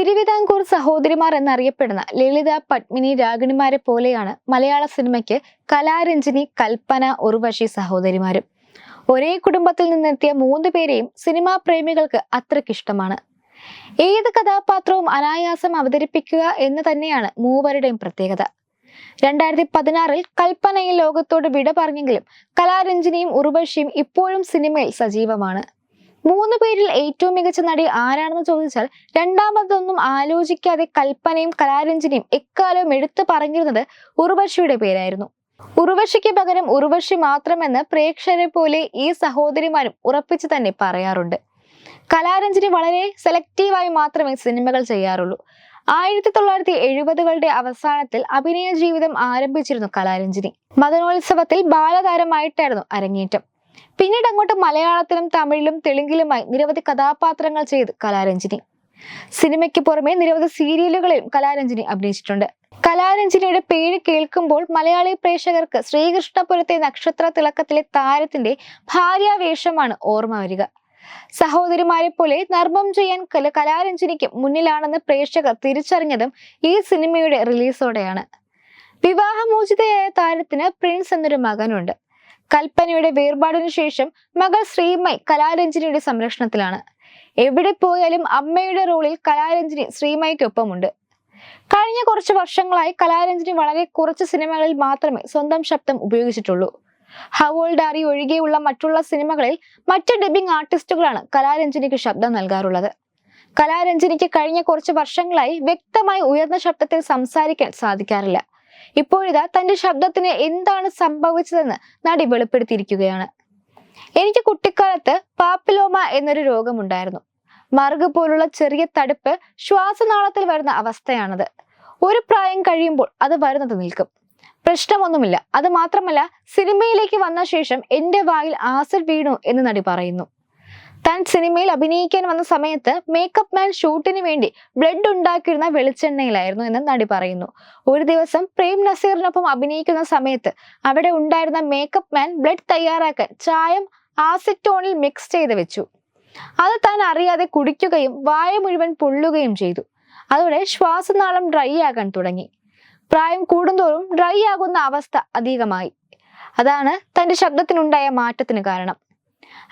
തിരുവിതാംകൂർ സഹോദരിമാർ എന്നറിയപ്പെടുന്ന ലളിത പത്മിനി രാഗിണിമാരെ പോലെയാണ് മലയാള സിനിമയ്ക്ക് കലാരഞ്ജിനി കൽപ്പന ഉർവശി സഹോദരിമാരും. ഒരേ കുടുംബത്തിൽ നിന്നെത്തിയ മൂന്ന് പേരെയും സിനിമാ പ്രേമികൾക്ക് അത്രയ്ക്കിഷ്ടമാണ് ഏത് കഥാപാത്രവും അനായാസം അവതരിപ്പിക്കുക എന്ന് തന്നെയാണ് മൂവരുടെയും പ്രത്യേകത. രണ്ടായിരത്തി പതിനാറിൽ കൽപ്പനയിൽ ലോകത്തോട് വിട പറഞ്ഞെങ്കിലും കലാരഞ്ജിനിയും ഉർവശിയും ഇപ്പോഴും സിനിമയിൽ സജീവമാണ്. മൂന്ന് പേരിൽ ഏറ്റവും മികച്ച നടി ആരാണെന്ന് ചോദിച്ചാൽ രണ്ടാമതൊന്നും ആലോചിക്കാതെ കൽപ്പനയും കലാരഞ്ജനയും എക്കാലവും എടുത്തു പറഞ്ഞിരുന്നത് ഉർവശിയുടെ പേരായിരുന്നു. ഉർവശിക്ക് പകരം ഉർവശി മാത്രമെന്ന് പ്രേക്ഷകരെ പോലെ ഈ സഹോദരിമാരും ഉറപ്പിച്ചു തന്നെ പറയാറുണ്ട്. കലാരഞ്ജനി വളരെ സെലക്റ്റീവായി മാത്രമേ സിനിമകൾ ചെയ്യാറുള്ളൂ. ആയിരത്തി തൊള്ളായിരത്തി എഴുപതുകളുടെ അവസാനത്തിൽ അഭിനയ ജീവിതം ആരംഭിച്ചിരുന്നു കലാരഞ്ജനി. മതനോത്സവത്തിൽ ബാലതാരമായിട്ടായിരുന്നു അരങ്ങേറ്റം. പിന്നീട് അങ്ങോട്ട് മലയാളത്തിലും തമിഴിലും തെലുങ്കിലുമായി നിരവധി കഥാപാത്രങ്ങൾ ചെയ്ത് കലാരഞ്ജിനി. സിനിമയ്ക്ക് പുറമെ നിരവധി സീരിയലുകളിലും കലാരഞ്ജിനി അഭിനയിച്ചിട്ടുണ്ട്. കലാരഞ്ജിനിയുടെ പേര് കേൾക്കുമ്പോൾ മലയാളി പ്രേക്ഷകർക്ക് ശ്രീകൃഷ്ണപുരത്തെ നക്ഷത്ര തിളക്കത്തിലെ താരത്തിന്റെ ഭാര്യാവേഷമാണ് ഓർമ്മ വരിക. സഹോദരിമാരെ പോലെ നർമ്മം ചെയ്യാൻ കല കലാരഞ്ജിനിക്ക് മുന്നിലാണെന്ന് പ്രേക്ഷകർ തിരിച്ചറിഞ്ഞതും ഈ സിനിമയുടെ റിലീസോടെയാണ്. വിവാഹമോചിതയായ താരത്തിന് പ്രിൻസ് എന്നൊരു മകനുണ്ട്. കൽപ്പനയുടെ വേർപാടിനു ശേഷം മകൾ ശ്രീമൈ കലാരഞ്ജിനിയുടെ സംരക്ഷണത്തിലാണ്. എവിടെ പോയാലും അമ്മയുടെ റോളിൽ കലാരഞ്ജിനി ശ്രീമയ്ക്കൊപ്പമുണ്ട് കഴിഞ്ഞ കുറച്ച് വർഷങ്ങളായി കലാരഞ്ജിനി വളരെ കുറച്ച് സിനിമകളിൽ മാത്രമേ സ്വന്തം ശബ്ദം ഉപയോഗിച്ചിട്ടുള്ളൂ. ഹവോൾഡ് ആറി ഒഴികെയുള്ള മറ്റുള്ള സിനിമകളിൽ മറ്റ് ഡബിംഗ് ആർട്ടിസ്റ്റുകളാണ് കലാരഞ്ജിനിക്ക് ശബ്ദം നൽകാറുള്ളത്. കലാരഞ്ജിനിക്ക് കഴിഞ്ഞ കുറച്ച് വർഷങ്ങളായി വ്യക്തമായി ഉയർന്ന ശബ്ദത്തിൽ സംസാരിക്കാൻ സാധിക്കാറില്ല. ഇപ്പോഴിതാ തന്റെ ശബ്ദത്തിന് എന്താണ് സംഭവിച്ചതെന്ന് നടി വെളിപ്പെടുത്തിയിരിക്കുകയാണ്. എനിക്ക് കുട്ടിക്കാലത്ത് പാപ്പിലോമ എന്നൊരു രോഗമുണ്ടായിരുന്നു. മറുക് പോലുള്ള ചെറിയ തടുപ്പ് ശ്വാസനാളത്തിൽ വരുന്ന അവസ്ഥയാണത്. ഒരു പ്രായം കഴിയുമ്പോൾ അത് വരുന്നത് നിൽക്കും. പ്രശ്നമൊന്നുമില്ല. അത് മാത്രമല്ല സിനിമയിലേക്ക് വന്ന ശേഷം എന്റെ വായിൽ ആസിഡ് വീണു എന്ന് നടി പറയുന്നു. താൻ സിനിമയിൽ അഭിനയിക്കാൻ വന്ന സമയത്ത് മേക്കപ്പ് മാൻ ഷൂട്ടിന് വേണ്ടി ബ്ലഡ് ഉണ്ടാക്കിയിരുന്ന വെളിച്ചെണ്ണയിലായിരുന്നു എന്ന് നടി പറയുന്നു. ഒരു ദിവസം പ്രേം നസീറിനൊപ്പം അഭിനയിക്കുന്ന സമയത്ത് അവിടെ ഉണ്ടായിരുന്ന മേക്കപ്പ് മാൻ ബ്ലഡ് തയ്യാറാക്കാൻ ചായം ആസിറ്റോണിൽ മിക്സ് ചെയ്ത് വെച്ചു. അത് താൻ അറിയാതെ കുടിക്കുകയും വായ മുഴുവൻ പൊള്ളുകയും ചെയ്തു. അതോടെ ശ്വാസനാളം ഡ്രൈ ആകാൻ തുടങ്ങി. പ്രായം കൂടുന്തോറും ഡ്രൈ ആകുന്ന അവസ്ഥ അധികമായി. അതാണ് തന്റെ ശബ്ദത്തിനുണ്ടായ മാറ്റത്തിന് കാരണം.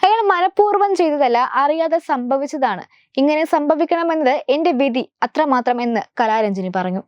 അയാൾ മനഃപൂർവം ചെയ്തതല്ല അറിയാതെ സംഭവിച്ചതാണ്. ഇങ്ങനെ സംഭവിക്കണമെന്നത് എന്റെ വിധി അത്രമാത്രം എന്ന് കലാരഞ്ജിനി പറഞ്ഞു.